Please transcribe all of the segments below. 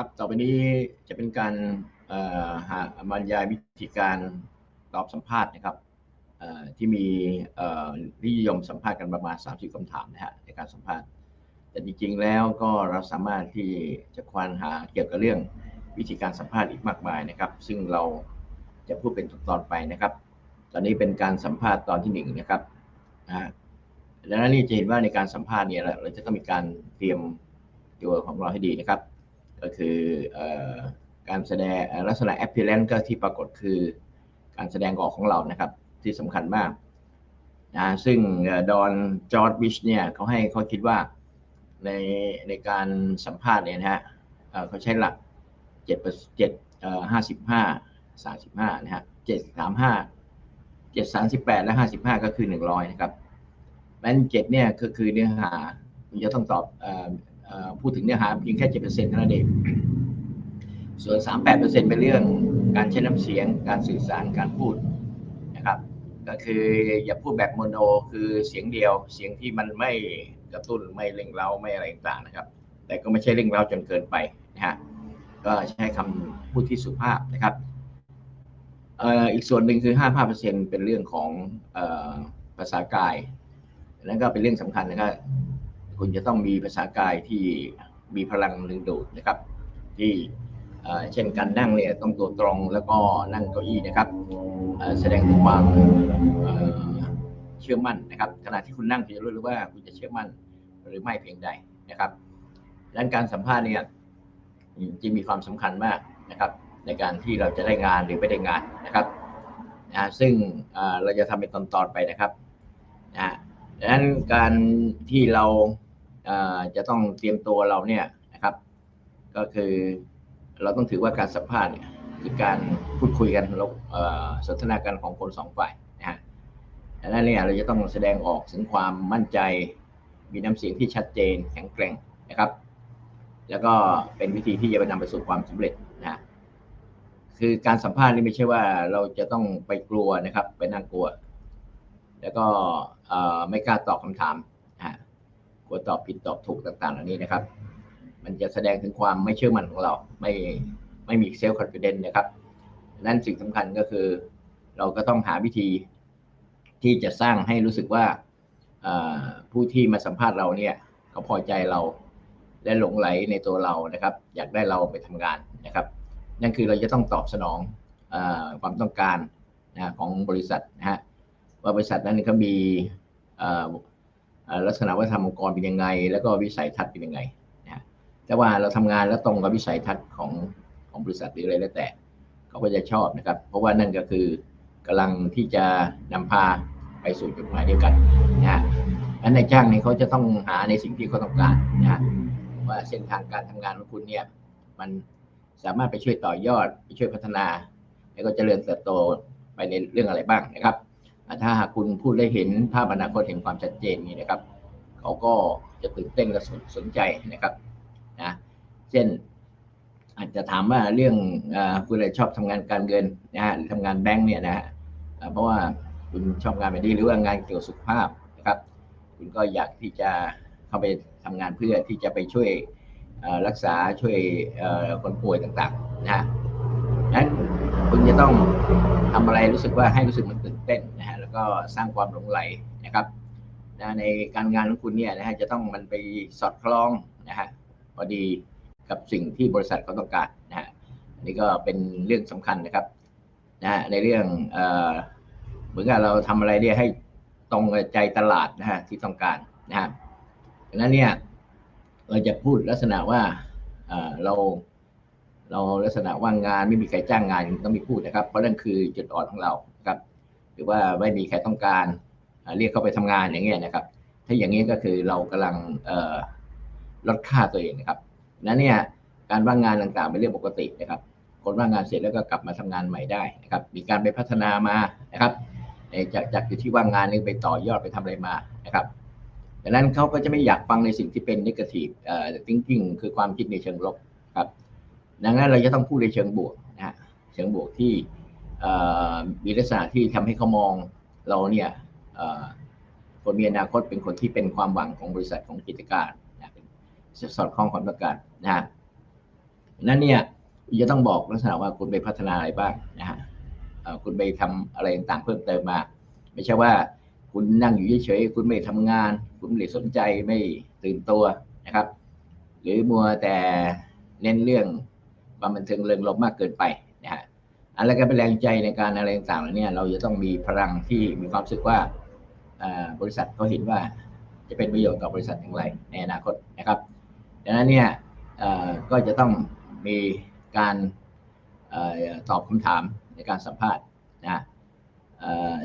ครับต่อไปนี้จะเป็นการหาบรรยายวิธีการตอบสัมภาษณ์นะครับที่มีนิยมสัมภาษณ์กันประมาณ 30คำถามนะฮะในการสัมภาษณ์ แต่จริงๆแล้วก็เราสามารถที่จะควานหาเกี่ยวกับเรื่องวิธีการสัมภาษณ์อีกมากมายนะครับ ซึ่งเราจะพูดเป็นตอนๆไปนะครับ ตอนนี้เป็นการสัมภาษณ์ตอนที่หนึ่งนะครับนะฮะดังนั้นนี่จะเห็นว่าในการสัมภาษณ์เนี่ยเราจะต้องมีการเตรียมตัวของเราให้ดีนะครับ ก็คืออการแสดงลักษณะ appearance ก็ที่ปรากฏคือการแสดงออกของเรานะครับ ที่สำคัญมากนะซึ่งดอนจอร์ดวิชเนี่ยเขาให้เขาคิดว่าในในการสัมภาษณ์เนี่ยนะฮะเขาใช้หลักเจ็ดเจ็ดห้าสิบห้าสามสิบห้านะฮะเจ็ดสามห้าเจ็ดสามสิบแปดและห้าสิบห้าก็คือหนึ่งร้อยนะครับแม้เจ็ดเนี่ยก็คือเนื้อหามันจะต้องตอบ พูดถึงเนื้อหาเพียงแค่เจ็เท่านั้นเอง ส่วน 38%เป็นเรื่องการใช้น้ำเสียง การสื่อสาร การพูดนะครับ ก็คืออย่าพูดแบบโมโน คือเสียงเดียว เสียงที่มันไม่กระตุ้น ไม่เร่งเร้า ไม่อะไรต่างๆนะครับ แต่ก็ไม่ใช่เร่งเร้าจนเกินไปนะฮะ ก็ใช้คำพูดที่สุภาพนะครับอีกส่วนหนึ่งคือ 55%เป็นเรื่องของอภาษากายนั่นก็เป็นเรื่องสำคัญนะครับ คุณจะต้องมีภาษากายที่มีพลังดึงดูดนะครับ ที่เช่นการนั่งเนี่ยต้องตัวตรงแล้วก็นั่งเก้าอี้นะครับแสดงถึงความเอ่อเชื่อมั่นนะครับขณะที่คุณนั่งคุณจะรู้หรือว่าคุณจะเชื่อมั่นหรือไม่เพียงใดนะครับดังการสัมภาษณ์เนี่ยจึงมีความสำคัญมากนะครับ ในการที่เราจะได้งานหรือไม่ได้งานนะครับนะซึ่งเราจะทำเป็นตอนๆไปนะครับนะดังนั้นการที่เรา จะต้องเตรียมตัวเราเนี่ยนะครับ ก็คือเราต้องถือว่าการสัมภาษณ์เนี่ยคือการพูดคุยกันแล้วสนทนากันของคนสองฝ่ายนะฮะดังนั้นเนี่ยเราจะต้องแสดงออกถึงความมั่นใจ มีน้ำเสียงที่ชัดเจนแข็งแกร่งนะครับ แล้วก็เป็นวิธีที่จะไปนำไปสู่ความสำเร็จนะฮะคือการสัมภาษณ์นี่ไม่ใช่ว่าเราจะต้องไปกลัวนะครับ ไปนั่งกลัว แล้วก็ไม่กล้าตอบคำถาม กลัวตอบผิดตอบถูกต่างๆเหล่านี้นะครับ มันจะแสดงถึงความไม่เชื่อมั่นของเรา ไม่ไม่มีเซลล์คอนฟิเดนซ์นะครับ นั่นสิ่งสำคัญก็คือ เราก็ต้องหาวิธีที่จะสร้างให้รู้สึกว่าผู้ที่มาสัมภาษณ์เราเนี่ยเขาพอใจเราและหลงไหลในตัวเรานะครับ อยากได้เราไปทำงานนะครับ นั่นคือเราจะต้องตอบสนองอความต้องการนะของบริษัทนะฮะว่าบริษัทนั้นเขามีอ ลักษณะวัฒนธรรมองค์กรเป็นยังไง แล้วก็วิสัยทัศน์เป็นยังไงนะแต่ว่าเราทำงานแล้วตรงกับวิสัยทัศน์ของของบริษัทหรืออะไรแล้วแต่เขาก็จะชอบนะครับ เพราะว่านั่นก็คือกำลังที่จะนำพาไปสู่จุดหมายเดียวกันนะฮะและนายจ้างนี่ยเขาจะต้องหาในสิ่งที่เขาต้องการนะว่าเส้นทางการทำงานของคุณเนี่ยมันสามารถไปช่วยต่อยอดไปช่วยพัฒนา แล้วก็จเจริญเติบโตไปในเรื่องอะไรบ้างนะครับ ถ้าหากคุณพูดได้เห็นภาพอนาคตเห็นความชัดเจนนี่นะครับ เขาก็จะตื่นเต้นและสนสนใจนะครับนะเช่น อาจจะถามว่าเรื่องอคุณอะไรชอบทำงานการเงินนะฮะหรือทำงานแบงก์เนี่ยนะฮะเพราะว่าคุณชอบงานแบบนี้หรือว่างานเกี่ยวสุขภาพนะครับ คุณก็อยากที่จะเข้าไปทำงานเพื่อที่จะไปช่วยรักษาช่วยคนป่วยต่างๆนะฮะนั้นคุณจะต้องทำอะไรรู้สึกว่าให้รู้สึกมัน แล้วก็สร้างความหลงไหลนะครับนะในการงานของคุณเนี่ยนะฮะจะต้องมันไปสอดคล้องนะฮะพอดีกับสิ่งที่บริษัทเขาต้องการนะฮะอันนี้ก็เป็นเรื่องสำคัญนะครับนะฮะในเรื่องเอ่อเหมือนกับเราทำอะไรเนี่ยให้ตรงใจตลาดนะฮะที่ต้องการนะฮะดังนั้นเนี่ยเราจะพูดลักษณะว่าเอ่อเราเราลักษณะว่างงานไม่มีใครจ้างงานต้องมีพูดนะครับ เพราะนั่นคือจุดอ่อนของเรา หรือว่าไม่มีใครต้องการเรียกเขาไปทำงานอย่างเงี้ยนะครับ ถ้าอย่างนี้ก็คือเรากำลังลดค่าตัวเองนะครับนั้นเนี่ยการว่างงานต่างๆเป็นเรื่องปกตินะครับ คนว่างงานเสร็จแล้วก็กลับมาทำงานใหม่ได้นะครับ มีการไปพัฒนามานะครับจากจากอยู่ที่ว่างงานนี่ไปต่อยอดไปทำอะไรมานะครับดังนั้นเขาก็จะไม่อยากฟังในสิ่งที่เป็น negative เอ่อ thinking คือความคิดในเชิงลบครับ ดังนั้นเราจะต้องพูดในเชิงบวกนะฮะเชิงบวกที่ มีลักษณะที่ทำให้เขามองเราเนี่ยคนมีอนาคตเป็นคนที่เป็นความหวังของบริษัทของกิจการนะเป็นสอดคล้องความต้องการนะฮะนั้นเนี่ยจะต้องบอกลักษณะว่าคุณไปพัฒนาอะไรบ้างนะฮะคุณไปทำอะไรต่างๆเพิ่มเติมมา ไม่ใช่ว่าคุณนั่งอยู่เฉยๆคุณไม่ทำงาน คุณไม่สนใจไม่ตื่นตัวนะครับ หรือมัวแต่เน้นเรื่องความบันเทิงเริงรมมากเกินไป อะไรก็เป็นแรงใจในการอะไรต่างๆเหล่านี้เราจะต้องมีพลังที่มีความรู้สึกว่าบริษัทเขาเห็นว่าจะเป็นประโยชน์กับบริษัทอย่างไรในอนาคตนะครับดังนั้นเนี่ยก็จะต้องมีการอตอบคำถามในการสัมภาษณ์นะ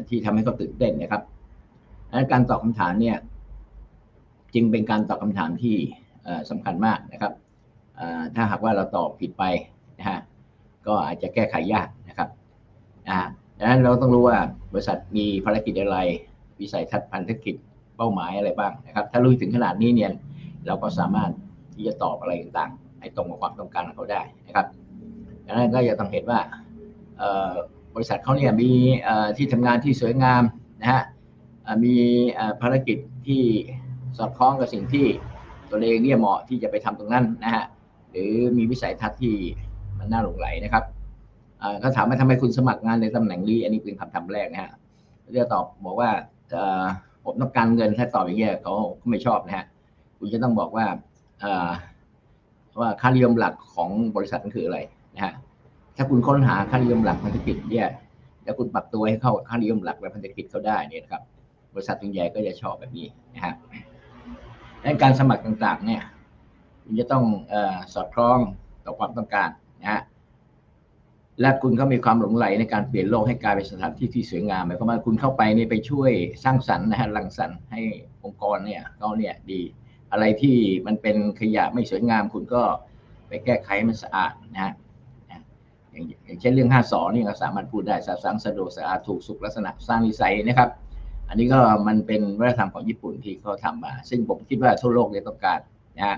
ที่ทำให้เขาตื่นเต้นนะครับดังนั้นการตอบคำถามเนี่ยจึงเป็นการตอบคำถามที่เอ่อสำคัญมากนะครับถ้าหากว่าเราตอบผิดไปนะฮะก็อาจจะแก้ไขยาก นะดังนั้นเราต้องรู้ว่าบริษัทมีภารกิจอะไร วิสัยทัศน์พันธกิจเป้าหมายอะไรบ้างนะครับ ถ้ารู้ถึงขนาดนี้เนี่ยเราก็สามารถที่จะตอบอะไรต่างๆให้ตรงกับความต้องการของเขาได้นะครับดังนั้นก็จะต้องเห็นว่าบริษัทเขาเนี่ยมีที่ทำงานที่สวยงามนะฮะมีภารกิจที่สอดคล้องกับสิ่งที่ตัวเองเนี่ยเหมาะที่จะไปทำตรงนั้นนะฮะหรือมีวิสัยทัศน์ที่มันน่าหลงไหลนะครับ เขาถามว่าทำไมคุณสมัครงานในตำแหน่งนี้ อันนี้เป็นคำถามแรกนะฮะจะตอบบอกว่าผมต้องการเงินถ้าตอบอย่างเงี้ยเขาเขาไม่ชอบนะฮะคุณจะต้องบอกว่าว่าค่านิยมหลักของบริษัทนั้นคืออะไรนะฮะถ้าคุณค้นหาค่านิยมหลักพันธกิจเนี่ยแล้วคุณปรับตัวให้เข้าค่านิยมหลักและพันธกิจเขาได้เนี่ยนะครับ บริษัทส่วใหญ่ก็จะชอบแบบนี้นะฮะดังนั้นการสมัครต่างๆ เนี่ยคุณจะต้องอสอดคล้องต่อความต้องการนะฮะ และคุณก็มีความหลงไหลในการเปลี่ยนโลกให้กลายเป็นสถานที่ที่สวยงามหมายความว่าคุณเข้าไปนี่ไปช่วยสร้างสรรค์นะฮะรังสรรค์ให้องค์กรเนี่ยเขาเนี่ยดี อะไรที่มันเป็นขยะไม่สวยงาม คุณก็ไปแก้ไขมันสะอาดนะฮะอย่างเช่นเรื่องห้าสอนี่ก็สามารถพูดได้สะสางสะดวกสะอาดถูกสุขลักษณะสร้างนิสัยนะครับ อันนี้ก็มันเป็นวัฒนธรรมของญี่ปุ่นที่เขาทำมา ซึ่งผมคิดว่าทั่วโลกเนี่ยต้องการนะ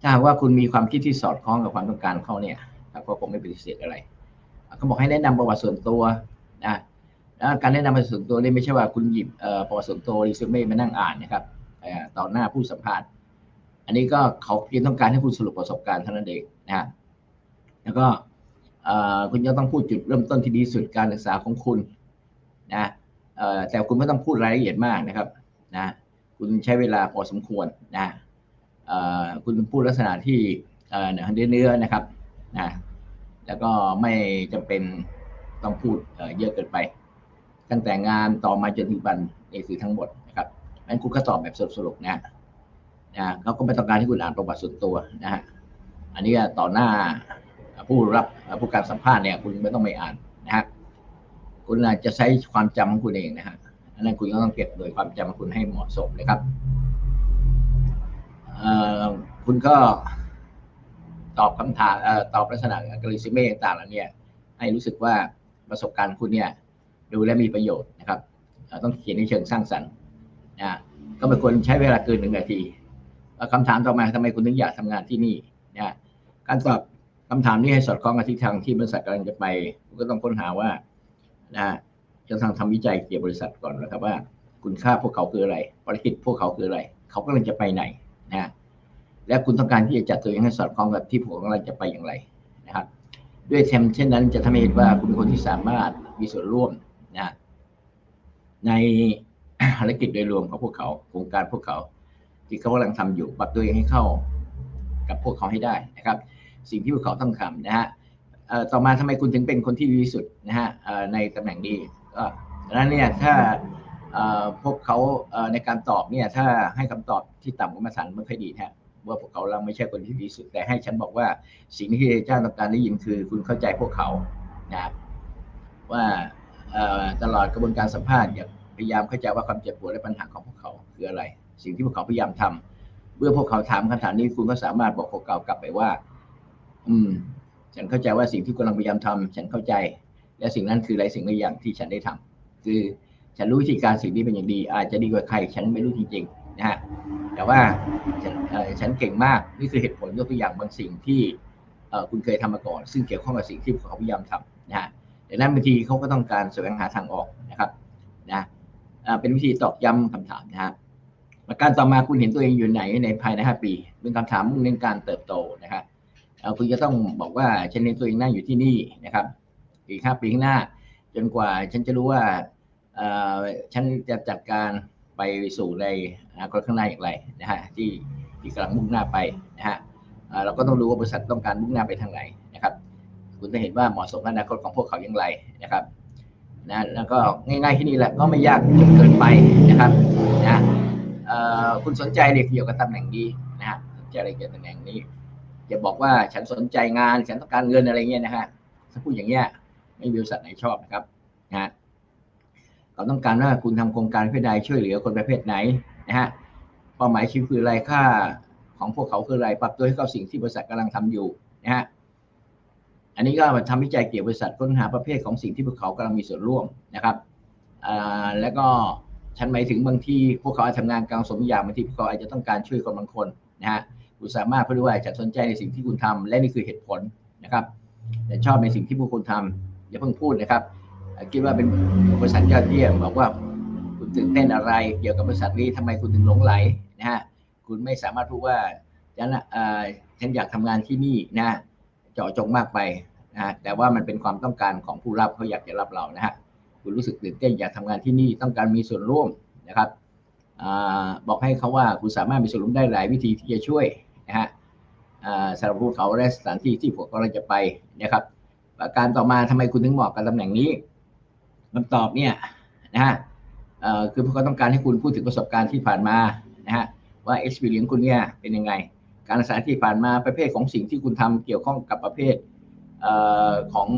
ถ้าหากว่าคุณมีความคิดที่สอดคล้องกับความต้องการเขาเนี่ยก็คงไม่ปฏิเสธอะไร เขาบอกให้แนะนำประวัติส่วนตัวนะแล้วการแนะนำประวัติส่วนตัวนี่ไม่ใช่ว่าคุณหยิบประวัติส่วนตัวรีซูเม่มานั่งอ่านนะครับต่อหน้าผู้สัมภาษณ์ อันนี้ก็เขาเพียงต้องการให้คุณสรุปประสบการณ์เท่านั้นเองนะฮะแล้วก็คุณจะต้องพูดจุดเริ่มต้นที่ดีที่สุดการศึกษาของคุณนะแต่คุณไม่ต้องพูดรายละเอียดมากนะครับนะคุณใช้เวลาพอสมควรนะคุณพูดลักษณะที่เอ่อเนื้อเนื้อนะครับนะ แล้วก็ไม่จำเป็นต้องพูดเยอะเกินไป ตั้งแต่งานต่อมาจนถึงวันนี่คือทั้งหมดนะครับงั้นคุณก็ตอบแบบสรุปๆนะนะเขาก็ไม่ต้องการให้คุณอ่านประวัติส่วนตัวนะฮะอันนี้ต่อหน้าผู้รับผู้การสัมภาษณ์เนี่ย คุณไม่ต้องไปอ่านนะฮะคุณอาจจะใช้ความจำของคุณเองนะฮะอันนั้นคุณก็ต้องเก็บโดยความจำของคุณให้เหมาะสมนะครับเอ่อคุณก็ ตอบคำถามเอ่อตอบลักษณะกริซิเม่ต่างๆแล้วเนี่ยให้รู้สึกว่าประสบการณ์คุณเนี่ยดูและมีประโยชน์นะครับ ต้องเขียนในเชิงสร้างสรรค์นะก็ไม่ควรใช้เวลาเกินหนึ่งนาทีเอ่อคำถามต่อมาทำไมคุณถึงอยากทำงานที่นี่นะการตอบคำถามนี้ให้สอดคล้องกับทิศทางที่บริษัทกำลังจะไปก็ต้องค้นหาว่านะจะทางทำวิจัยเกี่ยวกับบริษัทก่อนนะครับว่า คุณค่าพวกเขาคืออะไรภารกิจพวกเขาคืออะไร เขากำลังจะไปไหนนะ และคุณต้องการที่จะจัดตัวเองให้สอดคล้องกับที่ผมกำลังจะไปอย่างไรนะครับ ด้วยเทมเช่นนั้นจะทำให้เห็นว่าคุณเป็นคนที่สามารถมีส่วนร่วมนะในภารกิจโดยรวมของพวกเขาโครงการพวกเขา ที่เขากำลังทำอยู่ปรับตัวเองให้เข้ากับพวกเขาให้ได้นะครับ สิ่งที่พวกเขาต้องทำนะฮะต่อมาทำไมคุณถึงเป็นคนที่ดีที่สุดนะฮะในตำแหน่งนี้ก็นั้นเนี่ยถ้าพวกเขาในการตอบเนี่ยถ้าให้คำตอบที่ต่ำกว่ามาตรฐานไม่ค่อยดีนะฮะ ว่าพวกเขาเราไม่ใช่คนที่ดีสุด แต่ให้ฉันบอกว่าสิ่งที่เจ้าต้องการได้ยินคือ คุณเข้าใจพวกเขานะครับว่าตลอดกระบวนการสัมภาษณ์อย่าพยายามเข้าใจว่าความเจ็บปวดและปัญหาของพวกเขาคืออะไร สิ่งที่พวกเขาพยายามทำเมื่อพวกเขาถามคำถามนี้คุณก็สามารถบอกพวกเขากลับไปว่า อืม ฉันเข้าใจว่าสิ่งที่กำลังพยายามทำฉันเข้าใจ และสิ่งนั้นคืออะไรสิ่งหลายอย่างที่ฉันได้ทำคือฉันรู้วิธีการสิ่งนี้เป็นอย่างดี อาจจะดีกว่าใคร ฉันไม่รู้จริงๆ นะฮะแต่ว่าฉันเอ่อฉันเก่งมากนี่คือเหตุผลยกตัวอย่างบางสิ่งที่คุณเคยทำมาก่อน ซึ่งเกี่ยวข้องกับสิ่งที่เขาพยายามทำนะฮะดังนั้นบางทีเขาก็ต้องการแสวงหาทางออกนะครับนะเป็นวิธีตอกย้ำคำถามนะฮะประการต่อมาคุณเห็นตัวเองอยู่ไหนในภายใน 5 ปี เป็นคำถามมุ่งเน้นการเติบโตนะครับคุณจะต้องบอกว่าฉันเห็นตัวเองนั่งอยู่ที่นี่นะครับ อีกห้าปีข้างหน้า จนกว่าฉันจะรู้ว่าฉันจะจัดการ ไปสู่ในอนาคตข้างหน้าอย่างไรนะฮะที่ที่กำลังมุ่งหน้าไปนะฮะเราก็ต้องรู้ว่าบริษัทต้องการมุ่งหน้าไปทางไหนนะครับ คุณจะเห็นว่าเหมาะสมกับอนาคตของพวกเขาอย่างไรนะครับนะแล้วก็ง่ายๆที่นี่แหละก็ไม่ยากจนเกินไปนะครับนะเอ่อคุณสนใจเรื่องเกี่ยวกับตำแหน่งนี้นะฮะสนใจอะไรเกี่ยวกับตำแหน่งนี้จะบอกว่าฉันสนใจงานฉันต้องการเงินอะไรเงี้ยนะฮะถ้าพูดอย่างเงี้ยไม่มีบริษัทไหนชอบนะครับนะฮะ เราต้องการว่าคุณทำโครงการประเภทใดช่วยเหลือคนประเภทไหนนะฮะเป้าหมายชีวิตคืออะไรค่าของพวกเขาคืออะไรปรับตัวให้เข้าสิ่งที่บริษัทกำลังทำอยู่นะฮะอันนี้ก็มาทำวิจัยเกี่ยวกับบริษัทค้นหาประเภทของสิ่งที่พวกเขากำลังมีส่วนร่วมนะครับอ่าแล้วก็ฉันหมายถึงบางทีพวกเขาอาจทำงานกลางสมอย่างบางทีพวกเขาอาจจะต้องการช่วยคนบางคนนะฮะคุณสามารถพูดได้ว่าจะสนใจในสิ่งที่คุณทำและนี่คือเหตุผลนะครับแต่ชอบในสิ่งที่พวกคุณทำอย่าเพิ่งพูดนะครับ คิดว่าเป็นบริษัทยอดเยี่ยมบอกว่าคุณตื่นเต้นอะไรเกี่ยวกับบริษัทนี้ทำไมคุณถึงหลงไหลนะฮะคุณไม่สามารถพูดว่าฉันอ่าฉันอยากทำงานที่นี่นะเจาะจงมากไปนะแต่ว่ามันเป็นความต้องการของผู้รับเขาอยากจะรับเรานะฮะคุณรู้สึกตื่นเต้นอยากทำงานที่นี่ต้องการมีส่วนร่วมนะครับอบอกให้เขาว่าคุณสามารถมีส่วนร่วมได้หลายวิธีที่จะช่วยนะฮะสำหรับภูเขาและสถานที่ที่พวกเราจะไปนะครับ ประการต่อมาทำไมคุณถึงเหมาะกับตำแหน่งนี้ คำตอบเนี่ยนะฮะเอ่อคือพวกเขาต้องการให้คุณพูดถึงประสบการณ์ที่ผ่านมานะฮะว่า experience คุณเนี่ยเป็นยังไง การศึกษาที่ผ่านมาประเภทของสิ่งที่คุณทำเกี่ยวข้องกับประเภทเอ่อของ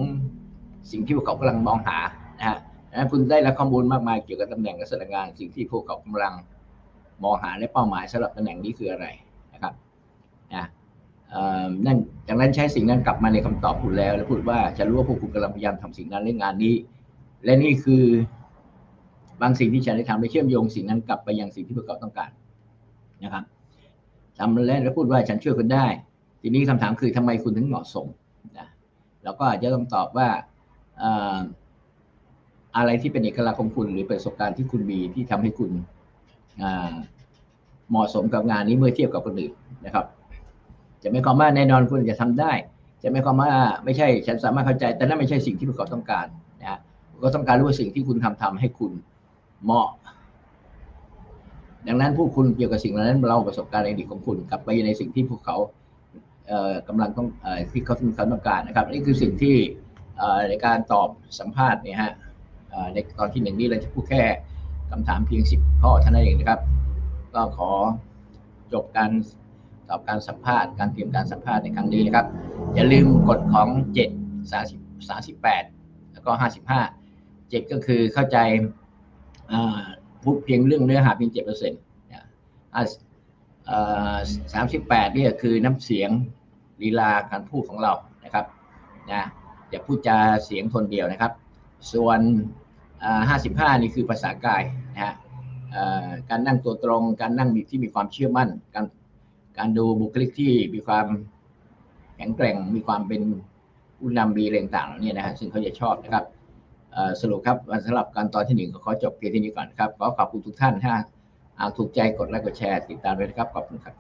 สิ่งที่พวกเขากำลังมองหานะฮะนั้นคุณได้รับข้อมูลมากมายเกี่ยวกับตำแหน่งและสถานงานสิ่งที่พวกเขากำลังมองหาและเป้าหมายสำหรับตำแหน่งนี้คืออะไรนะครับนะนั่นจากนั้นใช้สิ่งนั้นกลับมาในคำตอบคุณแล้ว แล้วพูดว่าฉันรู้ว่าพวกคุณกำลังพยายามทำสิ่งนั้นเรื่องงานนี้ และนี่คือบางสิ่งที่ฉันได้ทำได้เชื่อมโยงสิ่งนั้นกลับไปยังสิ่งที่พวกเขาต้องการนะครับทำแล้วแล้วพูดว่าฉันช่วยคุณได้ ทีนี้คำถามคือทำไมคุณถึงเหมาะสมนะเราก็อาจจะต้องตอบว่าเอ่อะไรที่เป็นเอกลักษณ์ของคุณ หรือประสบการณ์ที่คุณมีที่ทำให้คุณเหมาะสมกับงานนี้เมื่อเทียบกับคนอื่นนะครับ จะไม่ความว่าแน่นอนคุณจะทำได้ จะไม่ความว่าไม่ใช่ฉันสามารถเข้าใจ แต่นั่นไม่ใช่สิ่งที่พวกเขาต้องการ ก็ต้องการรู้ว่าสิ่งที่คุณทำทำให้คุณเหมาะ ดังนั้นผู้คุณเกี่ยวกับสิ่งเหล่านั้นเราประสบการณ์ในอดีตของคุณกลับไปในสิ่งที่พวกเขาเอ่อกำลังต้องอที่เขาต้องการนะครับนี่คือสิ่งที่ในการตอบสัมภาษณ์เนี่ยฮะในตอนที่หนึ่งนี้เราจะพูดแค่คำถามเพียงสิบข้อเท่านั้นเองนะครับ ก็ขอจบการตอบการสัมภาษณ์การเตรียมการสัมภาษณ์ในครั้งนี้นะครับ อย่าลืมกฎของเจ็ดสามสิบสามสิบแปดแล้วก็ห้าสิบห้า จ็ดก็คือเข้าใจพูดเพียงเรื่องเนื้อหาเพียงเจ็ดเปอร์เซ็นต์สามสิบแปดนี่คือน้ำเสียงลีลาการพูดของเรานะครับนะอย่าพูดจาเสียงทนเดียวนะครับ ส่วนห้าสิบห้านี่คือภาษากายนะฮะการนั่งตัวตรง การนั่งมีที่มีความเชื่อมั่น การการดูบุคลิกที่มีความแข็งแกร่งมีความเป็นผู้นำมีแรงต่างๆเหล่านี้นะฮะซึ่งเขาจะชอบนะครับ สรุปครับสำหรับการตอนที่หนึ่งขอจบเพียงเท่านี้ก่อนครับ ขอขอบคุณทุกท่านถ้าถูกใจกดไลค์กดแชร์ติดตามด้วยนะครับ ขอบคุณครับ